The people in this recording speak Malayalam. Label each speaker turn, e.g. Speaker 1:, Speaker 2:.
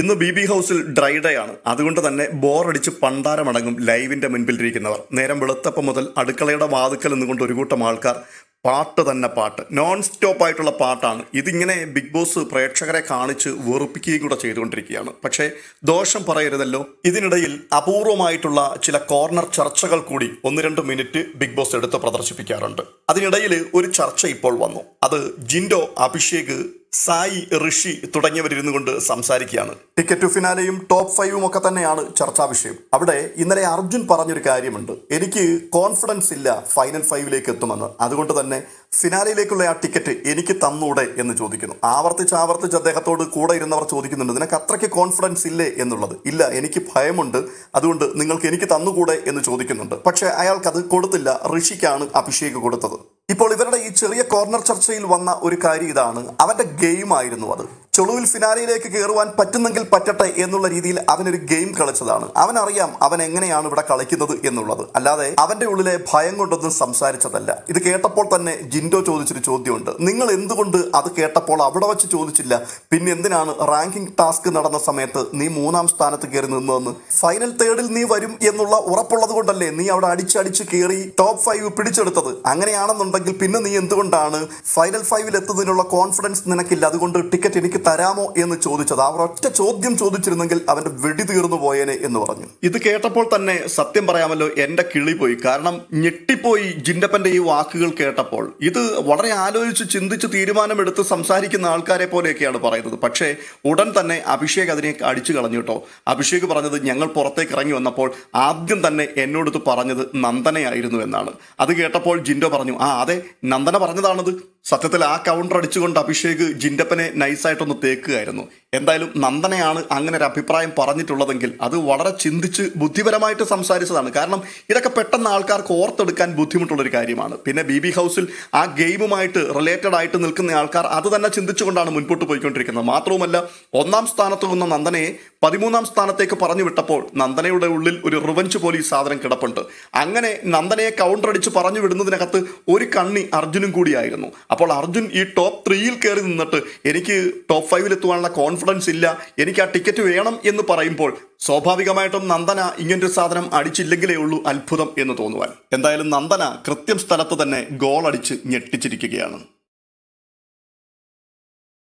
Speaker 1: ഇന്ന് ബി ബി ഹൗസിൽ ഡ്രൈ ഡേ ആണ്. അതുകൊണ്ട് തന്നെ ബോറടിച്ച് പണ്ടാരമടങ്ങും ലൈവിന്റെ മുൻപിലിരിക്കുന്നവർ. നേരം വെളുത്തപ്പം മുതൽ അടുക്കളയുടെ വാതുക്കൽ നിന്നുകൊണ്ട് ഒരു കൂട്ടം ആൾക്കാർ പാട്ട് തന്നെ പാട്ട്. നോൺ സ്റ്റോപ്പ് ആയിട്ടുള്ള പാട്ടാണ്. ഇതിങ്ങനെ ബിഗ് ബോസ് പ്രേക്ഷകരെ കാണിച്ച് വെറുപ്പിക്കുകയും കൂടെ ചെയ്തുകൊണ്ടിരിക്കുകയാണ്. പക്ഷേ ദോഷം പറയരുതല്ലോ. ഇതിനിടയിൽ അപൂർവമായിട്ടുള്ള ചില കോർണർ ചർച്ചകൾ കൂടി ഒന്ന് രണ്ട് മിനിറ്റ് ബിഗ് ബോസ് എടുത്ത് പ്രദർശിപ്പിക്കാറുണ്ട്. അതിനിടയിൽ ഒരു ചർച്ച ഇപ്പോൾ വന്നു. അത് ജിൻഡോ അഭിഷേക് സായി ഋഷി തുടങ്ങിയവരിരുന്നു കൊണ്ട് സംസാരിക്കുകയാണ്. ടിക്കറ്റ് ഫിനാലെയും ടോപ്പ് ഫൈവും ഒക്കെ തന്നെയാണ് ചർച്ചാ വിഷയം. അവിടെ ഇന്നലെ അർജുൻ പറഞ്ഞൊരു കാര്യമുണ്ട്. എനിക്ക് കോൺഫിഡൻസ് ഇല്ല ഫൈനൽ ഫൈവിലേക്ക് എത്തുമെന്ന്. അതുകൊണ്ട് തന്നെ ഫിനാലയിലേക്കുള്ള ആ ടിക്കറ്റ് എനിക്ക് തന്നൂടെ എന്ന് ചോദിക്കുന്നു. ആവർത്തിച്ച് ആവർത്തിച്ച് അദ്ദേഹത്തോട് കൂടെ ഇരുന്നവർ ചോദിക്കുന്നുണ്ട് നിനക്ക് അത്രയ്ക്ക് കോൺഫിഡൻസ് ഇല്ലേ? എന്നുള്ളത്. ഇല്ല എനിക്ക് ഭയമുണ്ട്. അതുകൊണ്ട് നിങ്ങൾക്ക് എനിക്ക് തന്നുകൂടെ എന്ന് ചോദിക്കുന്നുണ്ട്. പക്ഷേ അത് കൊടുത്തില്ല. ഋഷിക്കാണ് അഭിഷേക് കൊടുത്തത്. ഇപ്പോൾ ഇവരുടെ ചെറിയ കോർണർ ചർച്ചയിൽ വന്ന ഒരു കാര്യം ഇതാണ്. അവന്റെ ഗെയിം ആയിരുന്നു അത്. ചൊളുവിൽ ഫിനാലയിലേക്ക് കയറുവാൻ പറ്റുന്നെങ്കിൽ പറ്റട്ടെ എന്നുള്ള രീതിയിൽ അവനൊരു ഗെയിം കളിച്ചതാണ്. അവനറിയാം അവൻ എങ്ങനെയാണ് ഇവിടെ കളിക്കുന്നത് എന്നുള്ളത്. അല്ലാതെ അവന്റെ ഉള്ളിലെ ഭയം കൊണ്ടൊന്നും സംസാരിച്ചതല്ല. ഇത് കേട്ടപ്പോൾ തന്നെ ജിൻഡോ ചോദിച്ചൊരു ചോദ്യമുണ്ട്. നിങ്ങൾ എന്തുകൊണ്ട് അത് കേട്ടപ്പോൾ അവിടെ വെച്ച് ചോദിച്ചില്ല? പിന്നെ എന്തിനാണ് റാങ്കിംഗ് ടാസ്ക് നടന്ന സമയത്ത് നീ മൂന്നാം സ്ഥാനത്ത് കയറി നിന്നതെന്ന്? ഫൈനൽ തേർഡിൽ നീ വരും എന്നുള്ള ഉറപ്പുള്ളത് കൊണ്ടല്ലേ നീ അവിടെ അടിച്ചടിച്ച് കയറി ടോപ്പ് ഫൈവ് പിടിച്ചെടുത്തത്? അങ്ങനെയാണെന്നുണ്ടെങ്കിൽ പിന്നെ നീ എന്തുകൊണ്ടാണ് ഫൈനൽ ഫൈവിൽ എത്തുന്നതിനുള്ള കോൺഫിഡൻസ് നിനക്കില്ല? അതുകൊണ്ട് ടിക്കറ്റ് എനിക്ക് തരാമോ എന്ന് ചോദിച്ചത്. അവർ ഒറ്റ ചോദ്യം ചോദിച്ചിരുന്നെങ്കിൽ അവന്റെ വെടി തീർന്നു പോയേനെ എന്ന് പറഞ്ഞു. ഇത് കേട്ടപ്പോൾ തന്നെ സത്യം പറയാമല്ലോ എന്റെ കിളി പോയി. കാരണം ഞെട്ടിപ്പോയി ജിൻഡപ്പന്റെ ഈ വാക്കുകൾ കേട്ടപ്പോൾ. ഇത് വളരെ ആലോചിച്ച് ചിന്തിച്ച് തീരുമാനമെടുത്ത് സംസാരിക്കുന്ന ആൾക്കാരെ പോലെയൊക്കെയാണ് പറയുന്നത്. പക്ഷേ ഉടൻ തന്നെ അഭിഷേക് അതിനെ അടിച്ചു കളഞ്ഞു കേട്ടോ. അഭിഷേക് പറഞ്ഞത് ഞങ്ങൾ പുറത്തേക്ക് ഇറങ്ങി വന്നപ്പോൾ ആദ്യം തന്നെ എന്നോടത്ത് പറഞ്ഞത് നന്ദനയായിരുന്നു എന്നാണ്. അത് കേട്ടപ്പോൾ ജിൻഡോ പറഞ്ഞു ആ അതെ നന്ദന പറഞ്ഞതാണത്. സത്യത്തിൽ ആ കൗണ്ടർ അടിച്ചുകൊണ്ട് അഭിഷേക് ജിൻഡപ്പനെ നൈസായിട്ടൊന്ന് തേക്കുകയായിരുന്നു. എന്തായാലും നന്ദനയാണ് അങ്ങനെ ഒരു അഭിപ്രായം പറഞ്ഞിട്ടുള്ളതെങ്കിൽ അത് വളരെ ചിന്തിച്ച് ബുദ്ധിപരമായിട്ട് സംസാരിച്ചതാണ്. കാരണം ഇതൊക്കെ പെട്ടെന്ന് ആൾക്കാർക്ക് ഓർത്തെടുക്കാൻ ബുദ്ധിമുട്ടുള്ളൊരു കാര്യമാണ്. പിന്നെ ബി ബി ഹൗസിൽ ആ ഗെയിമുമായിട്ട് റിലേറ്റഡ് ആയിട്ട് നിൽക്കുന്ന ആൾക്കാർ അത് തന്നെ ചിന്തിച്ചുകൊണ്ടാണ് മുൻപോട്ട് പോയിക്കൊണ്ടിരിക്കുന്നത്. മാത്രവുമല്ല ഒന്നാം സ്ഥാനത്ത് നിന്ന നന്ദനയെ പതിമൂന്നാം സ്ഥാനത്തേക്ക് പറഞ്ഞു വിട്ടപ്പോൾ നന്ദനയുടെ ഉള്ളിൽ ഒരു റിവഞ്ച് പോലീസ് സാധനം കിടപ്പുണ്ട്. അങ്ങനെ നന്ദനയെ കൗണ്ടർ അടിച്ച് പറഞ്ഞു വിടുന്നതിനകത്ത് ഒരു കണ്ണി അർജുനും കൂടിയായിരുന്നു. അപ്പോൾ അർജുൻ ഈ ടോപ്പ് ത്രീയിൽ കയറി നിന്നിട്ട് എനിക്ക് ടോപ്പ് ഫൈവിൽ എത്തുവാനുള്ള കോൺഫിഡൻസ് ഇല്ല എനിക്ക് ആ ടിക്കറ്റ് വേണം എന്ന് പറയുമ്പോൾ സ്വാഭാവികമായിട്ടും നന്ദന ഇങ്ങനൊരു സാധനം അടിച്ചില്ലെങ്കിലേ ഉള്ളൂ അത്ഭുതം എന്ന് തോന്നുവാൻ. എന്തായാലും നന്ദന കൃത്യം സ്ഥലത്ത് തന്നെ ഗോൾ അടിച്ച് ഞെട്ടിച്ചിരിക്കുകയാണ്.